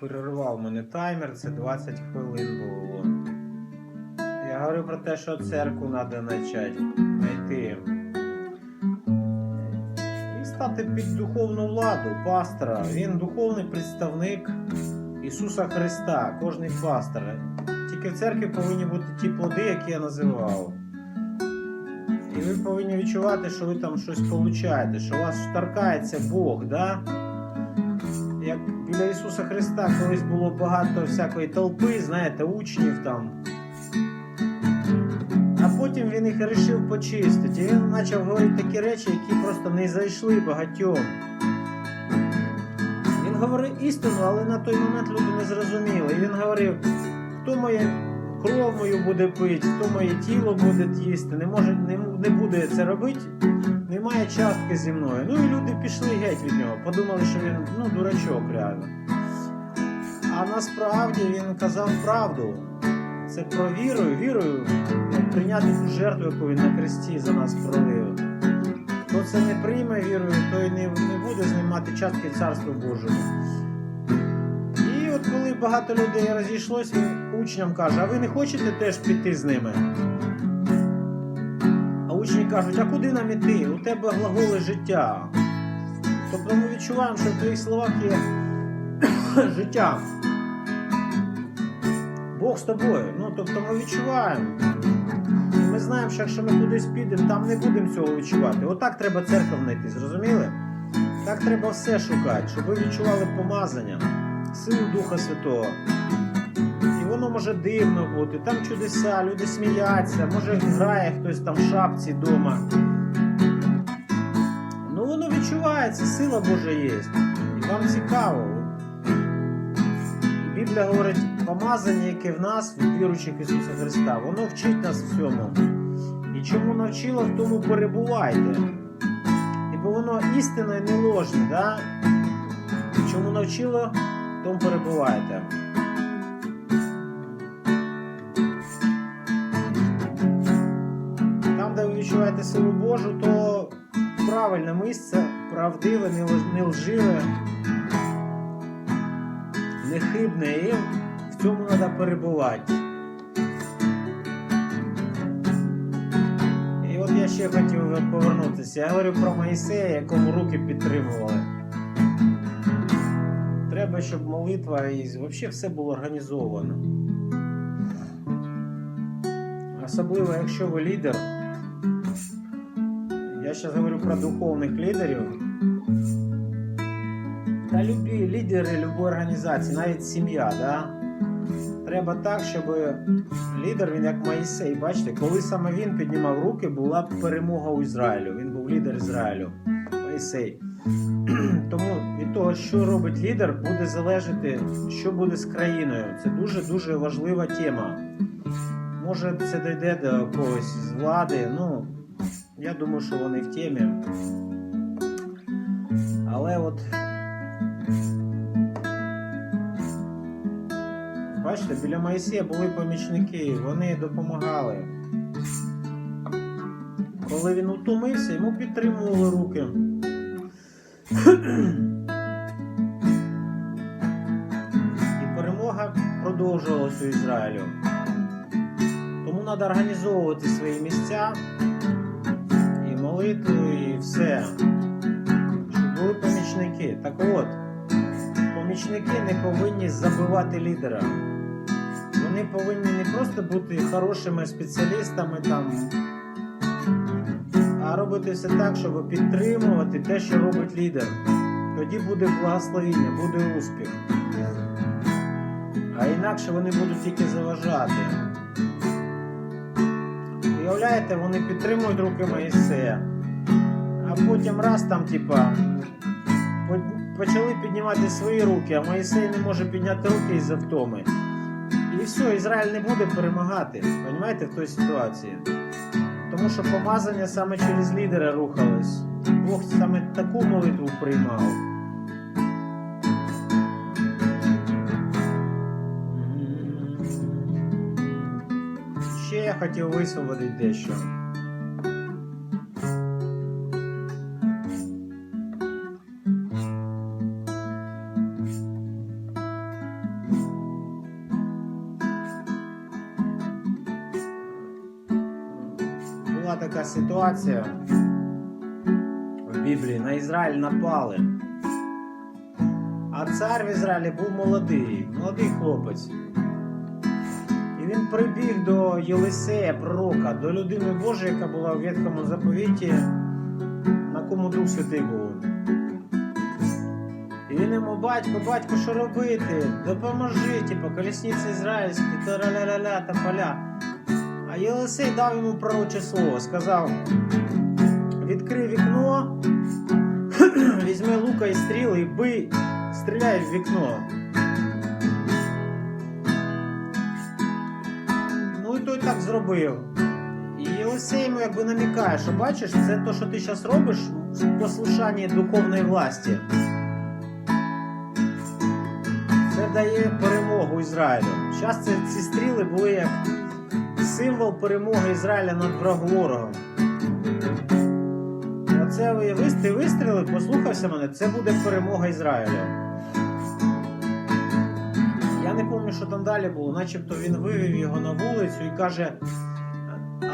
перервав мене таймер, це 20 хвилин було. Я говорю про те, що церкву треба почати знайти. І стати під духовну владу пастора. Він духовний представник Ісуса Христа, кожний пастор. Тільки в церкві повинні бути ті плоди, які я називав. І ви повинні відчувати, що ви там щось получаєте, що у вас торкається Бог, да? Як біля Ісуса Христа колись було багато всякої толпи, знаєте, учнів там. А потім він їх вирішив почистити. І він почав говорити такі речі, які просто не зайшли багатьом. Він говорив істину, але на той момент люди не зрозуміли. І він говорив, хто моє кров мою буде пити, хто моє тіло буде їсти, не може, не, не буде це робити, немає частки зі мною. Ну і люди пішли геть від нього, подумали, що він ну, дурачок реально. А насправді він казав правду. Це про віру, вірою ну, прийняти ту жертву, яку він на хресті за нас пролив. Хто це не прийме вірою, той не, не буде знімати частки Царства Божого. І от коли багато людей розійшлось, він учням каже, а ви не хочете теж піти з ними? Кажуть, а куди нам іти? У тебе глаголи життя. Тобто ми відчуваємо, що в твоїх словах є життя. Бог з тобою. Ну, тобто ми відчуваємо. І ми знаємо, що якщо ми кудись підемо, там не будемо цього відчувати. Отак треба церкву знайти, зрозуміли? Так треба все шукати, щоб ви відчували помазання, силу Духа Святого. Може дивно бути, там чудеса, люди сміяться, може грає хтось там в шапці вдома. Ну воно відчувається, сила Божа є. І вам цікаво. І Біблія говорить, помазання, яке в нас, від віруючих Ісуса Христа, воно вчить нас всьому. І чому навчило, в тому перебувайте. І бо воно істинне і не ложне, да? чому навчило, в тому перебувайте. Відчуваєте силу Божу, то правильне місце, правдиве, не лж- не лживе, нехибне, і в цьому треба перебувати. І от я ще хотів повернутися. Я говорю про Моїсея, якому руки підтримували. Треба, щоб молитва і взагалі все було організовано. Особливо, якщо ви лідер. Я зараз говорю про духовних лідерів. Та любі лідери любої організації, навіть сім'я, да? треба так, щоб лідер, він як Моїсей, бачите, коли саме він піднімав руки, була перемога у Ізраїлю. Він був лідер Ізраїлю. Моїсей. Тому від того, що робить лідер, буде залежати, що буде з країною. Це дуже-дуже важлива тема. Може, це дійде до когось з влади. Ну, я думаю, що вони в темі. Але от. Бачите, біля Моїсея були помічники, вони допомагали. Коли він утомився, йому підтримували руки. І перемога продовжувалася у Ізраїлю. Тому треба організовувати свої місця молитву, і все. Щоб були помічники. Так от, помічники не повинні забивати лідера. Вони повинні не просто бути хорошими спеціалістами там, а робити все так, щоб підтримувати те, що робить лідер. Тоді буде благословіння, буде успіх. А інакше вони будуть тільки заважати. Уявляєте, вони підтримують руки Моїсея, а потім раз там, типа, почали піднімати свої руки, а Моїсей не може підняти руки із-за. І все, Ізраїль не буде перемагати, розумієте, в той ситуації. Тому що помазання саме через лідера рухалось. Бог саме таку молитву приймав. хотів висвободити дещо. Була така ситуація в Біблії на Ізраїль напали, а цар в Ізраїлі був молодий, молодий хлопець. Він прибіг до Єлисея, пророка, до людини Божої, яка була в Ветхому заповіті, на кому Дух Святий був. І він йому, батько, батько, що робити? Допоможи, типу, колісниці ізраїльські, та-ля-ля-ля, та поля. А Єлисей дав йому пророче слово, сказав: відкрий вікно, візьми лука і стріли і бий, стріляй в вікно. Зробив. І Єлисей йому якби намікає, що бачиш, це те, що ти зараз робиш в послушанні духовної власті. Це дає перемогу Ізраїлю. Зараз ці, стріли були як символ перемоги Ізраїля над врагом. Оце ти вистріли, послухався мене, це буде перемога Ізраїля. Пам'ятаю, що там далі було, начебто він вивів його на вулицю і каже: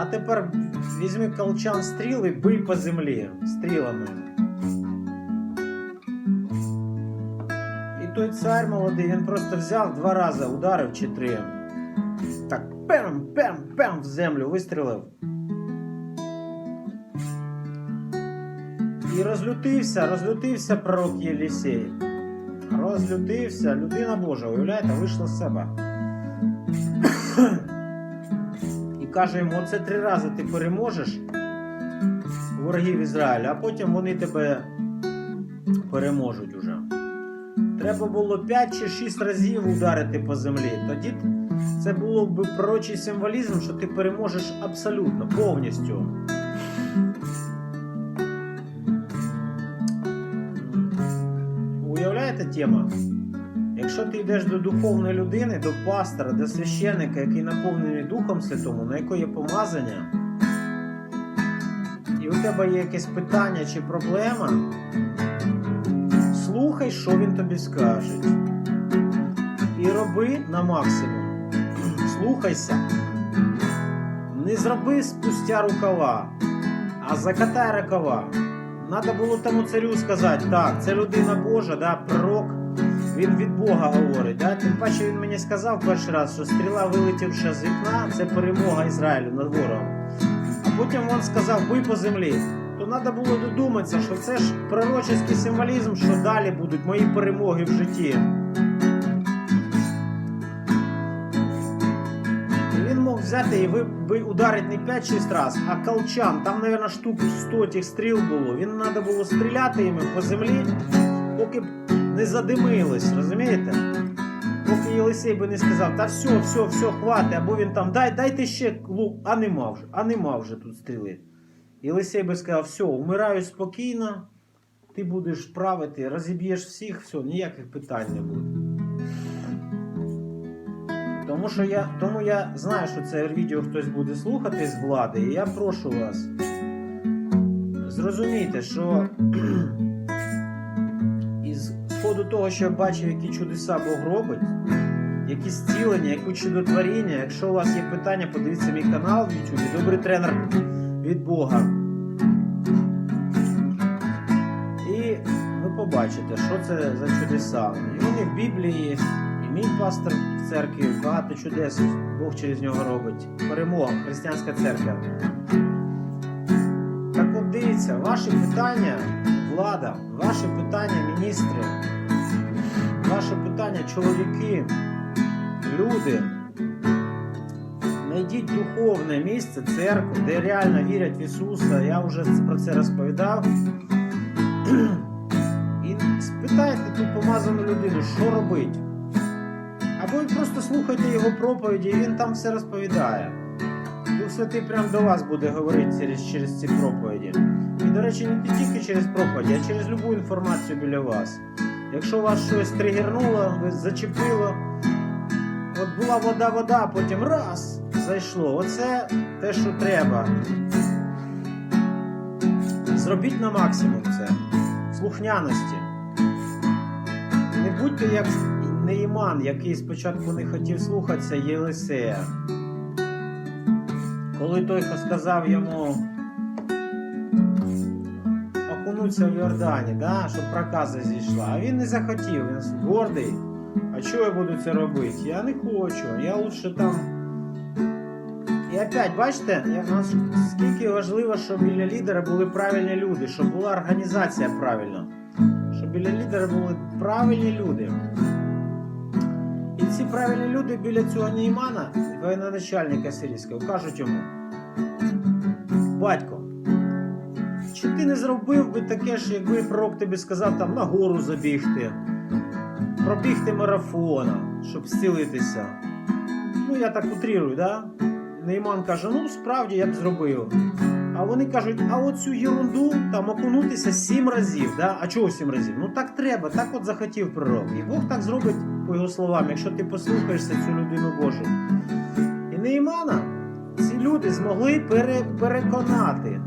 а тепер візьми колчан стріл і бий по землі стрілами. І той цар молодий, він просто взяв два рази, ударив чи три. Так пем, пем, пем в землю вистрілив. І розлютився, розлютився пророк Єлісей. Розлютився, людина Божа, уявляєте, вийшла з себе. І каже йому: оце три рази ти переможеш ворогів Ізраїля, а потім вони тебе переможуть уже. Треба було 5 чи 6 разів ударити по землі. Тоді це було б пророчий символізм, що ти переможеш абсолютно, повністю. Уявляєте тема? Якщо ти йдеш до духовної людини, до пастора, до священника, який наповнений Духом Святому, на якого є помазання, і у тебе є якесь питання чи проблема, слухай, що він тобі скаже. І роби на максимум. Слухайся. Не зроби спустя рукава, а закатай рукава. Надо було тому царю сказати, так, це людина Божа, да, пророк, він від Бога говорить. Да? Тим паче він мені сказав перший раз, що стріла, вилетівши з вікна, це перемога Ізраїлю над ворогом. А потім він сказав, бий по землі. То треба було додуматися, що це ж пророчий символізм, що далі будуть мої перемоги в житті. Взяти і ви, ви ударити не 5-6 раз, а колчан. Там, мабуть, штук 100 тих стріл було. Він треба було стріляти їми по землі, поки б не задимились, розумієте? Поки Єлисей би не сказав, та все, все, все, хватить, або він там, дай, дайте ще лук, а нема вже, а нема вже тут стріли. Єлисей би сказав, все, вмираю спокійно, ти будеш правити, розіб'єш всіх, все, ніяких питань не буде. Тому що я, тому я знаю, що це відео хтось буде слухати з влади, і я прошу вас. Зрозумійте, що із сходу того, що я бачив, які чудеса Бог робить, які зцілення, які чудотворіння. Якщо у вас є питання, подивіться мій канал в YouTube, добрий тренер від Бога. І ви побачите, що це за чудеса. І вони в Біблії мій пастор в церкві багато чудес Бог через нього робить. Перемога, християнська церква. Так от дивіться, ваші питання, влада, ваші питання, міністри, ваші питання, чоловіки, люди. Знайдіть духовне місце, церкву, де реально вірять в Ісуса. Я вже про це розповідав. І спитайте ту помазану людину, що робить. Або просто слухайте його проповіді, і він там все розповідає. Дух Святий прямо до вас буде говорити через, через ці проповіді. І, до речі, не тільки через проповіді, а через любу інформацію біля вас. Якщо вас щось тригернуло, зачепило, от була вода, вода, а потім раз зайшло. Оце те, що треба. Зробіть на максимум це. Слухняності. Не будьте як Нейман, який спочатку не хотів слухатися Єлисея. коли той сказав йому окунуться в Йордані, да, щоб проказа зійшла, а він не захотів, він гордий. А чого я буду це робити? Я не хочу, я лучше там. І опять, бачите, наскільки важливо, щоб біля лідера були правильні люди, щоб була організація правильна. Щоб біля лідера були правильні люди. І правильні люди біля цього Неймана, воєноначальника сирійського, кажуть йому: Батько, чи ти не зробив би таке ж, якби пророк тобі сказав там на гору забігти, пробігти марафона, щоб зцілитися? Ну, я так утрірую, да? Нейман каже, ну справді я б зробив. А вони кажуть, а оцю ерунду там окунутися сім разів. Да? А чого сім разів? Ну так треба, так от захотів пророк. І Бог так зробить, по його словам, якщо ти послухаєшся цю людину Божу. І Неймана ці люди змогли пере, переконати.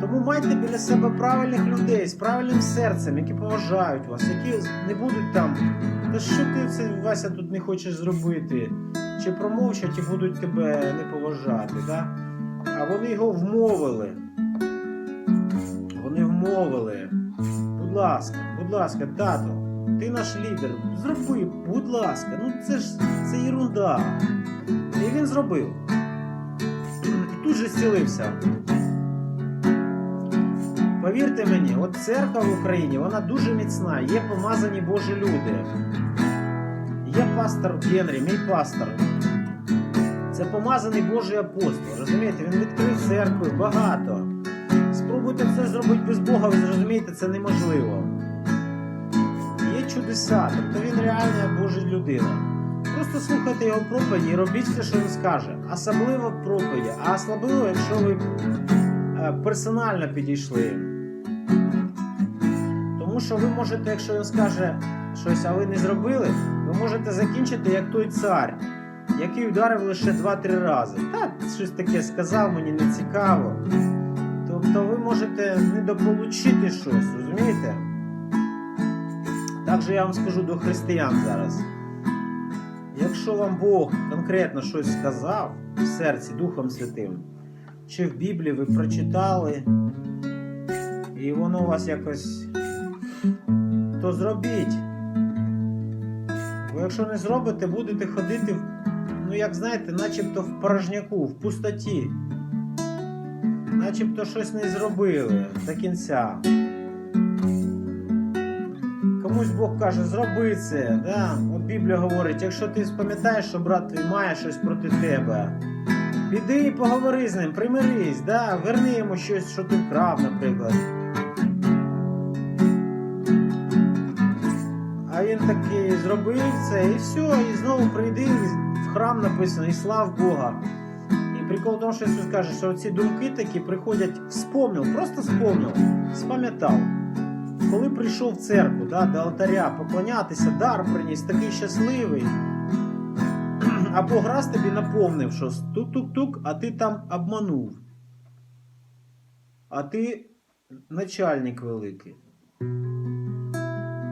Тому майте біля себе правильних людей з правильним серцем, які поважають вас, які не будуть там. Та що ти це Вася тут не хочеш зробити? Чи промовчать і будуть тебе не поважати, да? А вони його вмовили. Вони вмовили. Будь ласка, будь ласка, тато, ти наш лідер. Зроби, будь ласка, ну це ж це ерунда. І він зробив. Тут же зцілився. Повірте мені, от церква в Україні, вона дуже міцна, є помазані Божі люди. Є пастор Генрі, мій пастор. Це помазаний Божий апостол. Розумієте, він відкрив церкви багато. Спробуйте це зробити без Бога, ви зрозумієте, це неможливо. Чудеса, тобто він реальна Божа людина. Просто слухайте його проповіді і робіть все, що він скаже. Особливо проповіді, а особливо, якщо ви е, персонально підійшли. Тому що ви можете, якщо він скаже щось, а ви не зробили, ви можете закінчити як той цар, який ударив лише 2-3 рази. Та щось таке сказав, мені не цікаво. Тобто ви можете недополучити щось, розумієте? Так же я вам скажу до християн зараз. Якщо вам Бог конкретно щось сказав в серці Духом Святим, чи в Біблії ви прочитали, і воно у вас якось, то зробіть. Бо якщо не зробите, будете ходити, ну як знаєте, начебто в порожняку, в пустоті. Начебто щось не зробили до кінця. Комусь Бог каже, зроби це. Да? От Біблія говорить, якщо ти спам'ятаєш, що брат твій має щось проти тебе, піди і поговори з ним, примирись, да? верни йому щось, що ти вкрав, наприклад. А він такий зробив це і все, і знову прийди в храм написано, і слав Бога. І прикол в тому, що Ісус каже, що ці думки такі приходять, вспомнив, просто вспомнив, спам'ятав. Коли прийшов в церкву да, до алтаря поклонятися, дар приніс, такий щасливий. А Бог раз тобі напомнив, що тук-тук-тук, а ти там обманув. А ти начальник великий.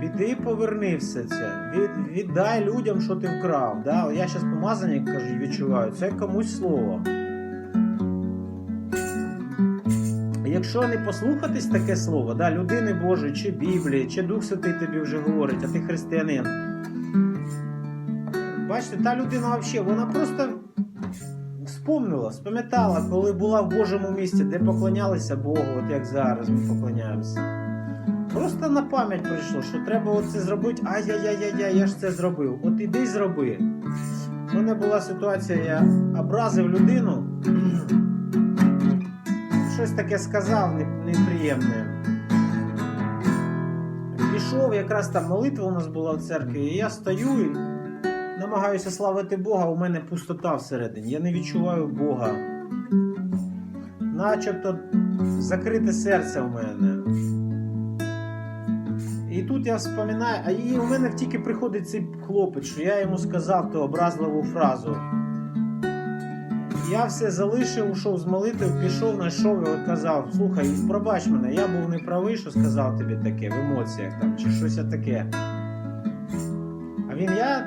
Піди поверни все це. Від, віддай людям, що ти вкрав. Да? Я зараз помазаник кажу, відчуваю, це комусь слово. Якщо не послухатись таке слово, да, людини Божої, чи Біблії, чи Дух Святий тобі вже говорить, а ти християнин. Бачите, та людина взагалі, вона просто вспомнила, спам'ятала, коли була в Божому місці, де поклонялися Богу, от як зараз ми поклоняємося. Просто на пам'ять прийшло, що треба оце зробити. Ай-яй-яй-яй, я ж це зробив. От іди зроби. У мене була ситуація, я образив людину, щось таке сказав неприємне. Пішов, якраз там молитва у нас була в церкві, і я стою і намагаюся славити Бога, у мене пустота всередині. Я не відчуваю Бога. Начебто закрите серце у мене. І тут я вспоминаю, а і у мене тільки приходить цей хлопець, що я йому сказав ту образливу фразу. Я все залишив, ушов з молитви, пішов, знайшов і казав: слухай, пробач мене, я був неправий, що сказав тобі таке в емоціях там, чи щось таке. А він я